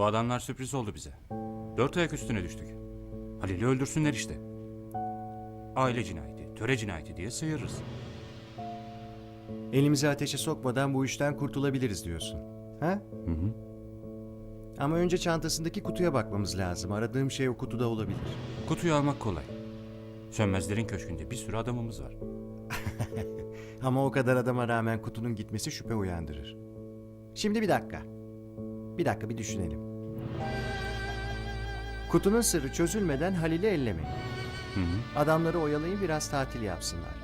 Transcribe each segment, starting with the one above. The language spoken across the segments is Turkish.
Bu adamlar sürpriz oldu bize. Dört ayak üstüne düştük. Halil'i öldürsünler işte. Aile cinayeti, töre cinayeti diye sıyırırız. Elimizi ateşe sokmadan bu işten kurtulabiliriz diyorsun. Ha? Hı hı. Ama önce çantasındaki kutuya bakmamız lazım. Aradığım şey o kutuda olabilir. Kutuyu almak kolay. Sönmezlerin köşkünde bir sürü adamımız var. Ama o kadar adama rağmen kutunun gitmesi şüphe uyandırır. Şimdi bir dakika. Bir dakika bir düşünelim. Kutunun sırrı çözülmeden Halil'i ellemeyin. Hı hı. Adamları oyalayın biraz tatil yapsınlar.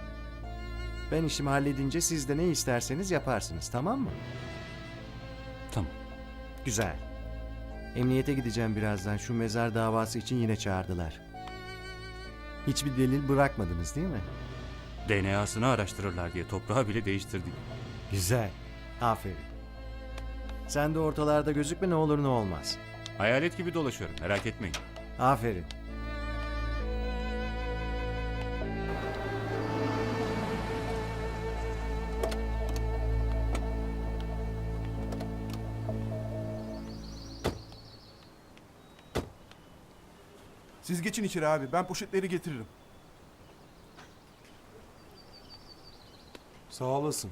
Ben işimi halledince siz de ne isterseniz yaparsınız tamam mı? Tamam. Güzel. Emniyete gideceğim birazdan. Şu mezar davası için yine çağırdılar. Hiçbir delil bırakmadınız değil mi? DNA'sını araştırırlar diye toprağı bile değiştirdik. Güzel. Aferin. Sen de ortalarda gözükme ne olur ne olmaz. Hayalet gibi dolaşıyorum merak etmeyin. Aferin. Siz geçin içeri abi. Ben poşetleri getiririm. Sağ olasın.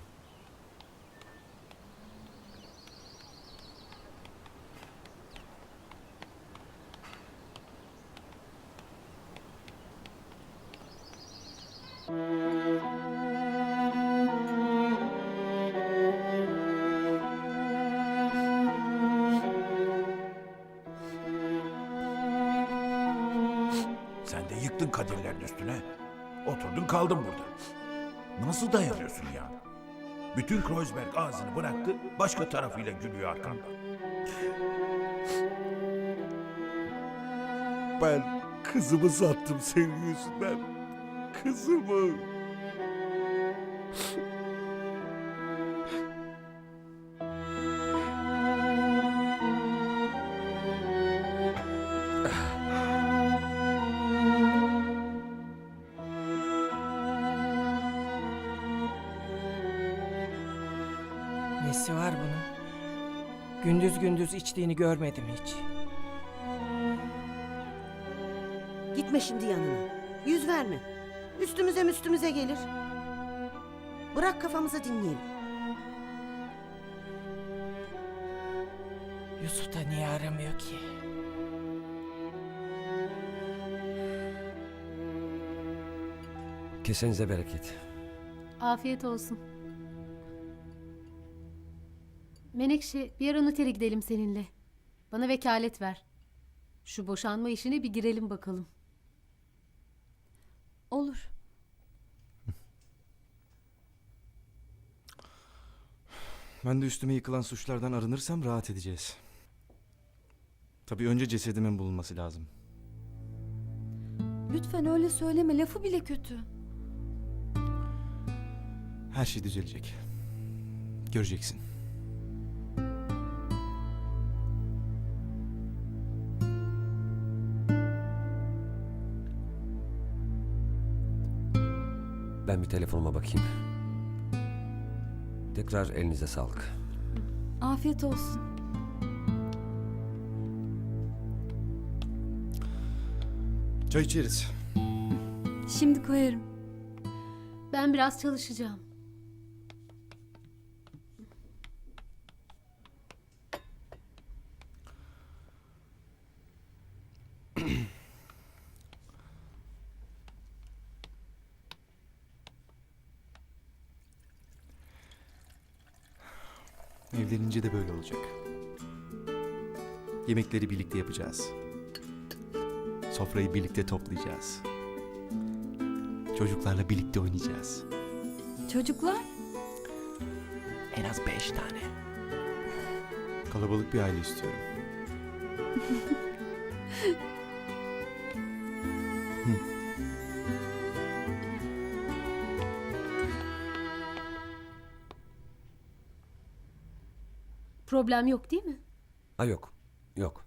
Kadirlerin üstüne. Oturdun kaldın burada. Nasıl dayanıyorsun ya? Bütün Kreuzberg ağzını bıraktı, başka tarafıyla gülüyor arkandan. Ben kızımı sattım senin yüzünden. Kızımı. Gündüz gündüz içtiğini görmedim hiç. Gitme şimdi yanına. Yüz verme. Üstümüze müstümüze gelir. Bırak kafamıza dinleyelim. Yusuf da niye aramıyor ki? Kesenize bereket. Afiyet olsun. Menekşe bir ara notere gidelim seninle. Bana vekalet ver. Şu boşanma işine bir girelim bakalım. Olur. Ben de üstüme yıkılan suçlardan arınırsam rahat edeceğiz. Tabii önce cesedimin bulunması lazım. Lütfen öyle söyleme lafı bile kötü. Her şey düzelecek. Göreceksin. Ben bir telefonuma bakayım. Tekrar elinize sağlık. Afiyet olsun. Çay içeriz. Şimdi koyarım. Ben biraz çalışacağım. Evlenince de böyle olacak. Yemekleri birlikte yapacağız. Sofrayı birlikte toplayacağız. Çocuklarla birlikte oynayacağız. Çocuklar En az beş tane. Kalabalık bir aile istiyorum. Problem yok değil mi? Ha yok. Yok.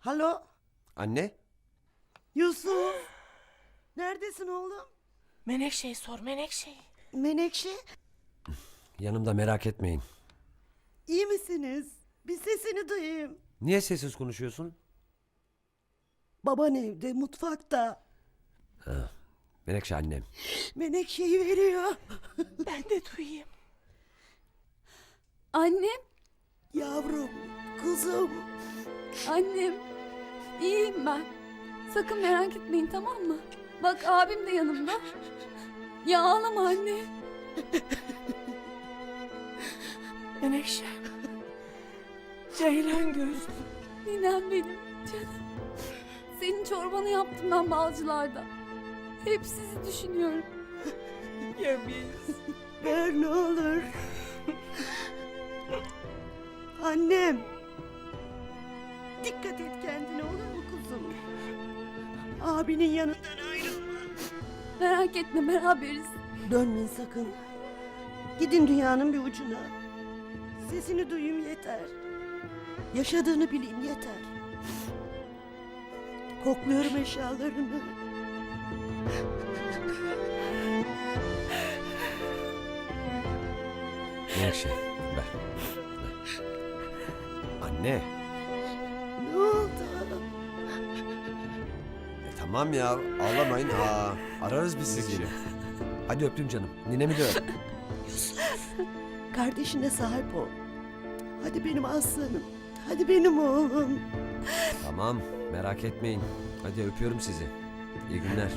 Halo Anne? Yusuf. Neredesin oğlum? Menekşe'yi sor Menekşe'yi. Menekşe Yanımda merak etmeyin. İyi misiniz? Bir sesini duyayım. Niye sessiz konuşuyorsun? Baban evde mutfakta. Menekşe annem. Menekşeyi veriyor. Ben de duyayım. Annem, Yavrum, kuzum. annem. İyiyim ben. Sakın merak etmeyin tamam mı? Bak abim de yanımda. Ya ağlama anne. Menekşe. Ceylan gözlü. Ninem benim canım. Senin çorbanı yaptım ben balcılarda. Hep sizi düşünüyorum. Ya biz. Ver ne olur. Annem. Dikkat et kendine olur mu kuzum? Abinin yanından ayrılma. Merak etme beraberiz. Dönmeyin sakın. Gidin dünyanın bir ucuna. Sesini duyayım yeter. Yaşadığını bileyim yeter. Kokluyorum eşyalarını. Menekşe ver. ver. Anne. Ne oldu? E, tamam ya ağlamayın. Aa, ararız biz sizi yine. Hadi öptüm canım. Ninemi de öp. Kardeşine sahip ol. Hadi benim aslanım. Hadi benim oğlum. tamam merak etmeyin. Hadi öpüyorum sizi. İyi günler.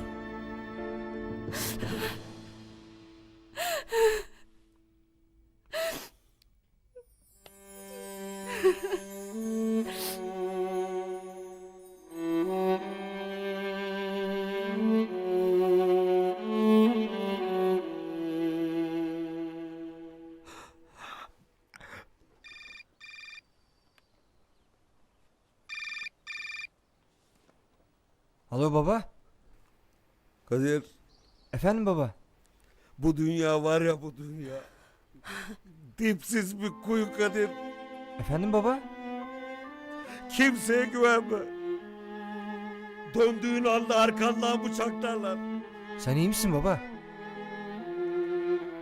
Alo baba. Kadir Efendim baba. bu dünya var ya bu dünya. Dipsiz bir kuyu Kadir. Efendim baba. Kimseye güvenme. Döndüğün anda arkandan bıçaklarlar. Sen iyi misin baba?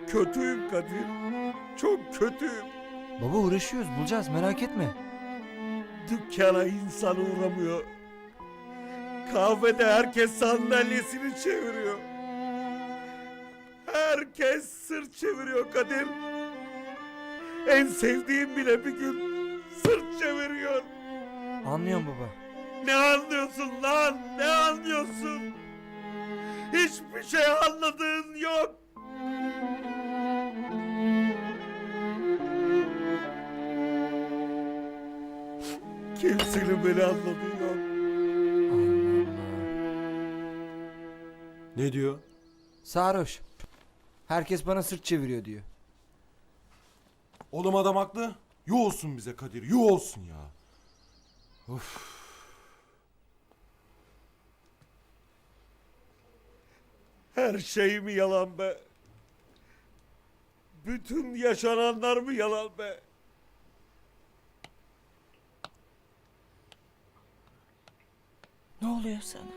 Kötüyüm Kadir. Çok kötüyüm. Baba uğraşıyoruz bulacağız merak etme. Dükkana insan uğramıyor. Kahvede herkes sandalyesini çeviriyor. Herkes sırt çeviriyor Kadir. En sevdiğim bile bir gün sırt çeviriyor. Anlıyorum baba. Ne anlıyorsun lan? Ne anlıyorsun? Hiçbir şey anladığın yok. Kimsenin beni anladığı Ne diyor? Sarhoş. Herkes bana sırt çeviriyor diyor. Oğlum adam haklı. Yuh olsun bize Kadir, yuh olsun ya. Her şey mi yalan be? Bütün yaşananlar mı yalan be? Ne oluyor sana?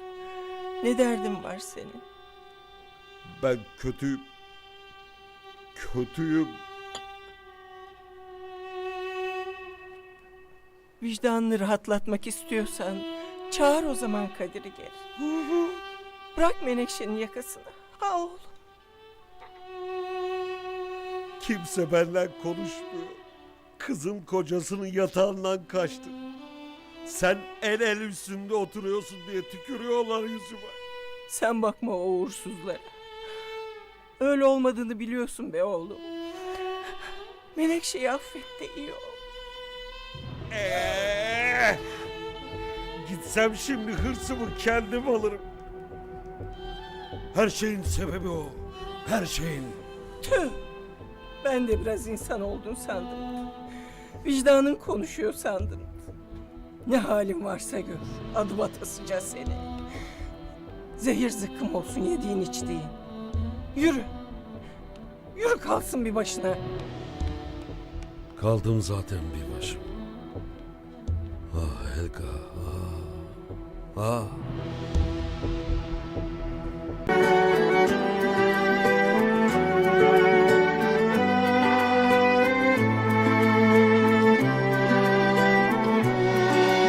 Ne derdin var senin? Ben kötüyüm. Kötüyüm. Vicdanını rahatlatmak istiyorsan çağır o zaman Kadir'i geri. Bırak Menekşe'nin yakasını. Ha oğlum. Kimse benden konuşmuyor. Kızım kocasının yatağından kaçtı. Sen el el üstünde oturuyorsun diye tükürüyorlar yüzüme. Sen bakma o uğursuzlara. Öyle olmadığını biliyorsun be oğlum. Menekşe'yi affet de iyi ol. Ee, gitsem şimdi hırsımı kendim alırım. Her şeyin sebebi o. Her şeyin. Tüh! Ben de biraz insan oldun sandım. Vicdanın konuşuyor sandım. Ne halin varsa gör. Adım atasıca seni. Zehir zıkkım olsun yediğin içtiğin. Yürü. Yürü kalsın bir başına. Kaldım zaten bir başım. Ah Helga, ah. Ah.